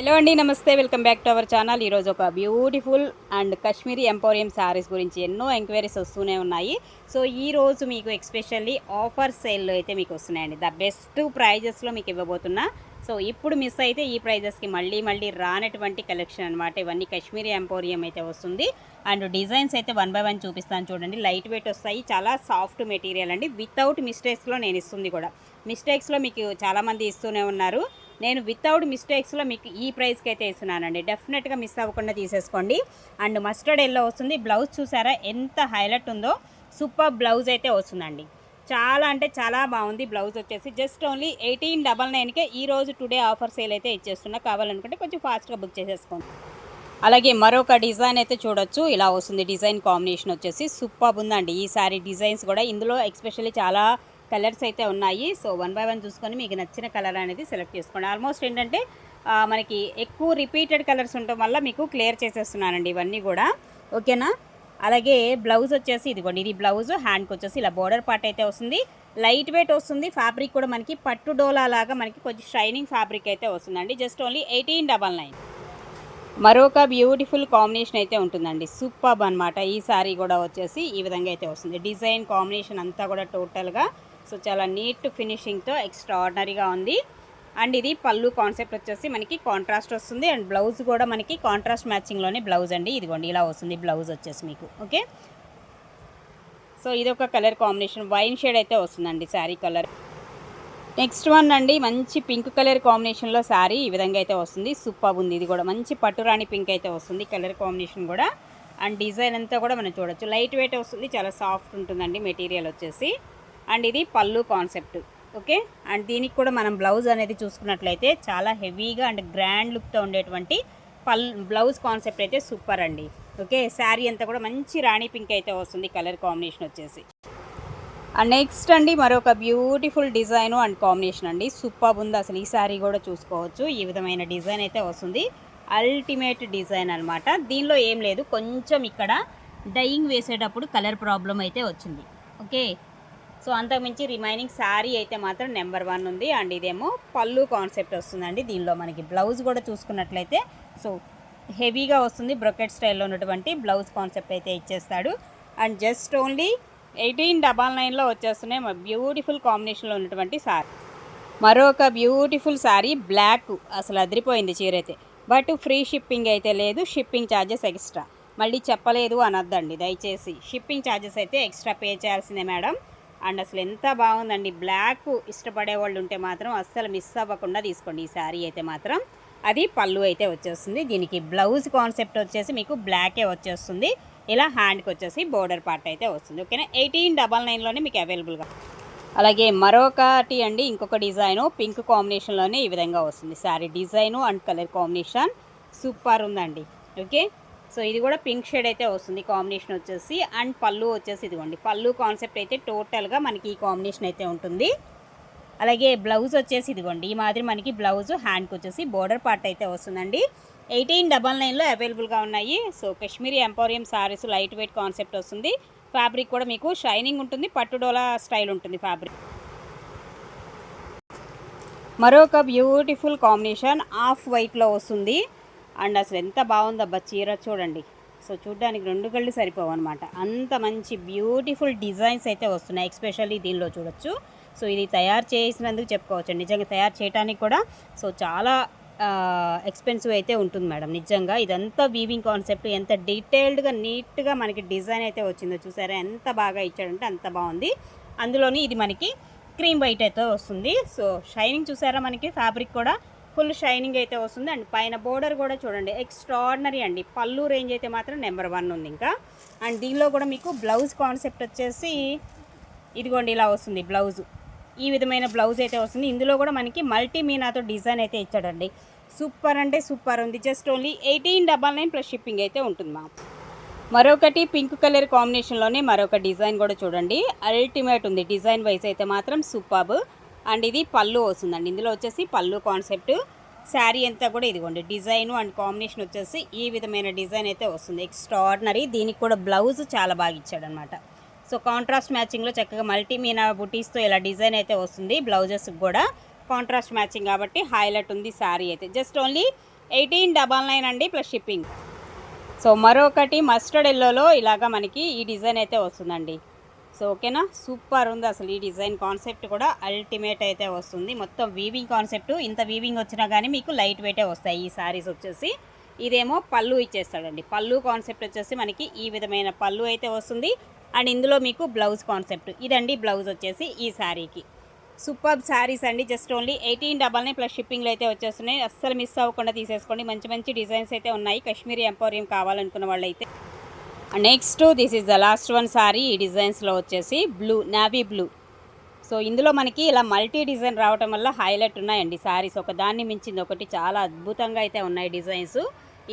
Hello అండి నమస్తే. Welcome back to our channel ఈరోజు ఒక beautiful and Kashmiri emporium saris గురించి ఎన్నో ఎంక్వైరీస్ వస్తూనే ఉన్నాయి. సో ఈ రోజు మీకు ఎక్స్పెషల్లీ ఆఫర్ సేల్లో అయితే మీకు వస్తున్నాయండి. ద బెస్ట్ ప్రైజెస్లో మీకు ఇవ్వబోతున్నా. సో ఇప్పుడు మిస్ అయితే ఈ ప్రైజెస్కి మళ్ళీ మళ్ళీ రానటువంటి కలెక్షన్ అనమాట ఇవన్నీ కాశ్మీరీ ఎంపోరియం అయితే వస్తుంది. అండ్ డిజైన్స్ అయితే వన్ బై వన్ చూపిస్తాను చూడండి. లైట్ వెయిట్ వస్తాయి. చాలా సాఫ్ట్ మెటీరియల్ అండి. వితౌట్ మిస్టేక్స్లో నేను ఇస్తుంది కూడా. మిస్టేక్స్లో మీకు చాలామంది ఇస్తూనే ఉన్నారు. నేను వితౌట్ మిస్టేక్స్లో మీకు ఈ ప్రైస్కి అయితే ఇస్తున్నానండి. డెఫినెట్గా మిస్ అవ్వకుండా తీసేసుకోండి. అండ్ మస్టర్డ్ ఎల్లో వస్తుంది. బ్లౌజ్ చూసారా? ఎంత హైలైట్ ఉందో సూపర్ బ్లౌజ్ అయితే వస్తుందండి. చాలా అంటే చాలా బాగుంది బ్లౌజ్ వచ్చేసి. జస్ట్ ఓన్లీ ఎయిటీన్ డబల్ నైన్కే ఈ రోజు టుడే ఆఫర్ సేల్ అయితే ఇచ్చేస్తున్నా. కావాలనుకుంటే కొంచెం ఫాస్ట్గా బుక్ చేసేసుకోండి. అలాగే మరొక డిజైన్ అయితే చూడొచ్చు. ఇలా వస్తుంది డిజైన్ కాంబినేషన్ వచ్చేసి. సూపర్ ఉందండి. ఈ సారీ డిజైన్స్ కూడా. ఇందులో ఎక్స్పెషల్లీ చాలా కలర్స్ అయితే ఉన్నాయి. సో వన్ బై వన్ చూసుకొని మీకు నచ్చిన కలర్ అనేది సెలెక్ట్ చేసుకోండి. ఆల్మోస్ట్ ఏంటంటే మనకి ఎక్కువ రిపీటెడ్ కలర్స్ ఉండటం వల్ల మీకు క్లియర్ చేసేస్తున్నానండి ఇవన్నీ కూడా. ఓకేనా? అలాగే బ్లౌజ్ వచ్చేసి ఇదిగోండి ఇది బ్లౌజ్ హ్యాండ్కి వచ్చేసి ఇలా బోర్డర్ పార్ట్ అయితే వస్తుంది. లైట్ వెయిట్ వస్తుంది. ఫ్యాబ్రిక్ కూడా మనకి పట్టు డోలా లాగా మనకి కొంచెం షైనింగ్ ఫ్యాబ్రిక్ అయితే వస్తుందండి. Just only eighteen double nine. మరొక బ్యూటిఫుల్ కాంబినేషన్ అయితే ఉంటుందండి. సూపర్ అనమాట ఈ సారీ కూడా వచ్చేసి ఈ విధంగా అయితే వస్తుంది. డిజైన్ కాంబినేషన్ అంతా కూడా టోటల్గా సో చాలా నీట్ ఫినిషింగ్తో ఎక్స్ట్రా ఆర్డినరీగా ఉంది. అండ్ ఇది పళ్ళు కాన్సెప్ట్ వచ్చేసి మనకి కాంట్రాస్ట్ వస్తుంది. అండ్ బ్లౌజ్ కూడా మనకి కాంట్రాస్ట్ మ్యాచింగ్లోనే బ్లౌజ్ అండి. ఇదిగోండి ఇలా వస్తుంది బ్లౌజ్ వచ్చేసి మీకు. ఓకే? సో ఇది ఒక కలర్ కాంబినేషన్. వైన్ షేడ్ అయితే వస్తుందండి శారీ కలర్. నెక్స్ట్ వన్ అండి మంచి పింక్ కలర్ కాంబినేషన్లో శారీ ఈ విధంగా అయితే వస్తుంది. సూపర్ ఉంది ఇది కూడా. మంచి పట్టురాణి పింక్ అయితే వస్తుంది కలర్ కాంబినేషన్ కూడా. అండ్ డిజైన్ అంతా కూడా మనం చూడొచ్చు. లైట్ వెయిట్ వస్తుంది. చాలా సాఫ్ట్ ఉంటుందండి మెటీరియల్ వచ్చేసి. అండ్ ఇది పళ్ళు కాన్సెప్ట్ ఓకే? అండ్ దీనికి కూడా మనం బ్లౌజ్ అనేది చూసుకున్నట్లయితే చాలా హెవీగా అండ్ గ్రాండ్ లుక్తో ఉండేటువంటి పల్ బ్లౌజ్ కాన్సెప్ట్ అయితే సూపర్ అండి ఓకే? శారీ అంతా కూడా మంచి రాణి పింక్ అయితే వస్తుంది కలర్ కాంబినేషన్ వచ్చేసి. అండ్ నెక్స్ట్ అండి మరొక బ్యూటిఫుల్ డిజైన్ అండ్ కాంబినేషన్ అండి సూపర్ ఉంది అసలు ఈ శారీ కూడా చూసుకోవచ్చు ఈ విధమైన డిజైన్ అయితే వస్తుంది. అల్టిమేట్ డిజైన్ అనమాట దీనిలో ఏం లేదు కొంచెం ఇక్కడ డైయింగ్ వేసేటప్పుడు కలర్ ప్రాబ్లం అయితే వచ్చింది ఓకే? సో అంతకుమించి రిమైనింగ్ శారీ అయితే మాత్రం నెంబర్ వన్ ఉంది. అండ్ ఇదేమో పళ్ళు కాన్సెప్ట్ వస్తుందండి. దీనిలో మనకి బ్లౌజ్ కూడా చూసుకున్నట్లయితే సో హెవీగా వస్తుంది. బ్రొకెట్ స్టైల్లో ఉన్నటువంటి బ్లౌజ్ కాన్సెప్ట్ అయితే ఇచ్చేస్తాడు. And just only eighteen double నైన్లో వచ్చేస్తున్నాయి బ్యూటిఫుల్ కాంబినేషన్లో ఉన్నటువంటి శారీ. మరొక బ్యూటిఫుల్ శారీ బ్లాక్. అసలు అదిరిపోయింది చీర అయితే. బట్ ఫ్రీ షిప్పింగ్ అయితే లేదు. Shipping charges extra. మళ్ళీ చెప్పలేదు అనొద్దండి. దయచేసి షిప్పింగ్ ఛార్జెస్ అయితే ఎక్స్ట్రా పే చేయాల్సిందే మేడం. అండ్ అసలు ఎంత బాగుందండి. బ్లాక్ ఇష్టపడే వాళ్ళు ఉంటే మాత్రం అస్సలు మిస్ అవ్వకుండా తీసుకోండి. ఈ శారీ అయితే మాత్రం అది పళ్ళు అయితే వచ్చేస్తుంది. దీనికి బ్లౌజ్ కాన్సెప్ట్ వచ్చేసి మీకు బ్లాకే వచ్చేస్తుంది. ఇలా హ్యాండ్కి వచ్చేసి బోర్డర్ పార్ట్ అయితే వస్తుంది. ఓకేనా? ఎయిటీన్ డబల్ నైన్లోనే మీకు అవైలబుల్గా అలాగే మరొకటి అండి ఇంకొక డిజైను పింక్ కాంబినేషన్లోనే ఈ విధంగా వస్తుంది. Sari design and colour combination super ఉందండి. ఓకే? సో ఇది కూడా పింక్ షేడ్ అయితే వస్తుంది కాంబినేషన్ వచ్చేసి. అండ్ పళ్ళు వచ్చేసి ఇదిగోండి. పళ్ళు కాన్సెప్ట్ అయితే టోటల్గా మనకి ఈ కాంబినేషన్ అయితే ఉంటుంది. అలాగే బ్లౌజ్ వచ్చేసి ఇదిగోండి. ఈ మాదిరి మనకి బ్లౌజ్ హ్యాండ్కి వచ్చేసి బోర్డర్ పార్ట్ అయితే వస్తుందండి. ఎయిటీన్ డబల్ నైన్లో అవైలబుల్గా ఉన్నాయి. So Kashmiri emporium saris light weight concept వస్తుంది. ఫ్యాబ్రిక్ కూడా మీకు షైనింగ్ ఉంటుంది పట్టుడోలా స్టైల్ ఉంటుంది ఫ్యాబ్రిక్. మరొక బ్యూటిఫుల్ కాంబినేషన్ ఆఫ్ వైట్లో వస్తుంది. అండ్ అసలు ఎంత బాగుందబ్బా చీర చూడండి. సో చూడ్డానికి రెండు కళ్ళు సరిపోవు అనమాట అంత మంచి బ్యూటిఫుల్ డిజైన్స్ అయితే వస్తున్నాయి ఎక్స్పెషల్లీ దీనిలో చూడొచ్చు. సో ఇది తయారు చేసినందుకు చెప్పుకోవచ్చు. నిజంగా తయారు చేయడానికి కూడా సో చాలా ఎక్స్పెన్సివ్ అయితే ఉంటుంది మేడం. నిజంగా ఇదంతా వీవింగ్ కాన్సెప్ట్ ఎంత డీటెయిల్డ్గా నీట్గా మనకి డిజైన్ అయితే వచ్చిందో చూసారా? ఎంత బాగా ఇచ్చాడంటే అంత బాగుంది. అందులోని ఇది మనకి క్రీమ్ వైట్ అయితే వస్తుంది. సో షైనింగ్ చూసారా మనకి? ఫ్యాబ్రిక్ కూడా ఫుల్ షైనింగ్ అయితే వస్తుంది. అండ్ పైన బోర్డర్ కూడా చూడండి ఎక్స్ట్రాడినరీ అండి. పళ్ళు రేంజ్ అయితే మాత్రం నెంబర్ వన్ ఉంది ఇంకా. అండ్ దీనిలో కూడా మీకు బ్లౌజ్ కాన్సెప్ట్ వచ్చేసి ఇదిగోండి ఇలా వస్తుంది బ్లౌజ్. ఈ విధమైన బ్లౌజ్ అయితే వస్తుంది. ఇందులో కూడా మనకి మల్టీ మీనాతో డిజైన్ అయితే ఇచ్చాడండి. సూపర్ అంటే సూపర్ ఉంది. Just only eighteen double nine plus shipping అయితే ఉంటుంది మా మరొకటి పింక్ కలర్ కాంబినేషన్లోనే మరొక డిజైన్ కూడా చూడండి. అల్టిమేట్ ఉంది. డిజైన్ వైజ్ అయితే మాత్రం సూపర్బ్ అండ్ ఇది పళ్ళు వస్తుందండి. ఇందులో వచ్చేసి పళ్ళు కాన్సెప్ట్. శారీ అంతా కూడా ఇదిగోండి. డిజైన్ అండ్ కాంబినేషన్ వచ్చేసి ఈ విధమైన డిజైన్ అయితే వస్తుంది. ఎక్స్ట్రాడినరీ దీనికి కూడా బ్లౌజ్ చాలా బాగా ఇచ్చాడనమాట. సో కాంట్రాస్ట్ మ్యాచింగ్లో చక్కగా మల్టీ మీనా బుటీస్తో ఇలా డిజైన్ అయితే వస్తుంది బ్లౌజెస్కి కూడా. కాంట్రాస్ట్ మ్యాచింగ్ కాబట్టి హైలైట్ ఉంది శారీ అయితే. Just only eighteen double nine అండి ప్లస్ షిప్పింగ్. సో మరొకటి మస్టర్డ్ ఎల్లోలో ఇలాగా మనకి ఈ డిజైన్ అయితే వస్తుందండి. సో ఓకేనా? సూపర్ ఉంది అసలు ఈ డిజైన్ కాన్సెప్ట్ కూడా. అల్టిమేట్ అయితే వస్తుంది. మొత్తం వీవింగ్ కాన్సెప్ట్. ఇంత వీవింగ్ వచ్చినా కానీ మీకు లైట్ వెయిటే వస్తాయి. ఈ సారీస్ వచ్చేసి ఇదేమో పళ్ళు ఇచ్చేస్తాడండి. పళ్ళు కాన్సెప్ట్ వచ్చేసి మనకి ఈ విధమైన పళ్ళు అయితే వస్తుంది. అండ్ ఇందులో మీకు బ్లౌజ్ కాన్సెప్ట్. ఇదండి బ్లౌజ్ వచ్చేసి ఈ శారీకి సూపర్ శారీస్ అండి. Just only eighteen double nine plus షిప్పింగ్లు అయితే వచ్చేస్తున్నాయి. అస్సలు మిస్ అవ్వకుండా తీసేసుకోండి. మంచి మంచి డిజైన్స్ అయితే ఉన్నాయి. కాశ్మీరీ ఎంపోరియం కావాలనుకున్న వాళ్ళైతే. Next this is the last one sari ఈ డిజైన్స్లో వచ్చేసి బ్లూ నావీ బ్లూ సో ఇందులో మనకి ఇలా మల్టీ డిజైన్ రావటం వల్ల హైలైట్ ఉన్నాయండి సారీస్ ఒక దాన్ని మించింది ఒకటి చాలా అద్భుతంగా అయితే ఉన్నాయి డిజైన్స్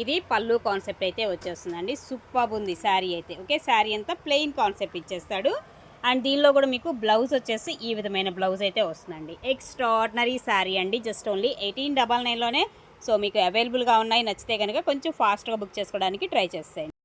ఇది పళ్ళు కాన్సెప్ట్ అయితే వచ్చేస్తుందండి. సూపర్ ఉంది శారీ అయితే. ఓకే శారీ అంతా ప్లెయిన్ కాన్సెప్ట్ ఇచ్చేస్తాడు. అండ్ దీనిలో కూడా మీకు బ్లౌజ్ వచ్చేసి ఈ విధమైన బ్లౌజ్ అయితే వస్తుందండి. ఎక్స్ట్రాడినరీ శారీ అండి. జస్ట్ ఓన్లీ ఎయిటీన్ డబల్ నైన్లోనే సో మీకు అవైలబుల్గా ఉన్నాయి. నచ్చితే కనుక కొంచెం ఫాస్ట్గా బుక్ చేసుకోవడానికి ట్రై చేస్తాయండి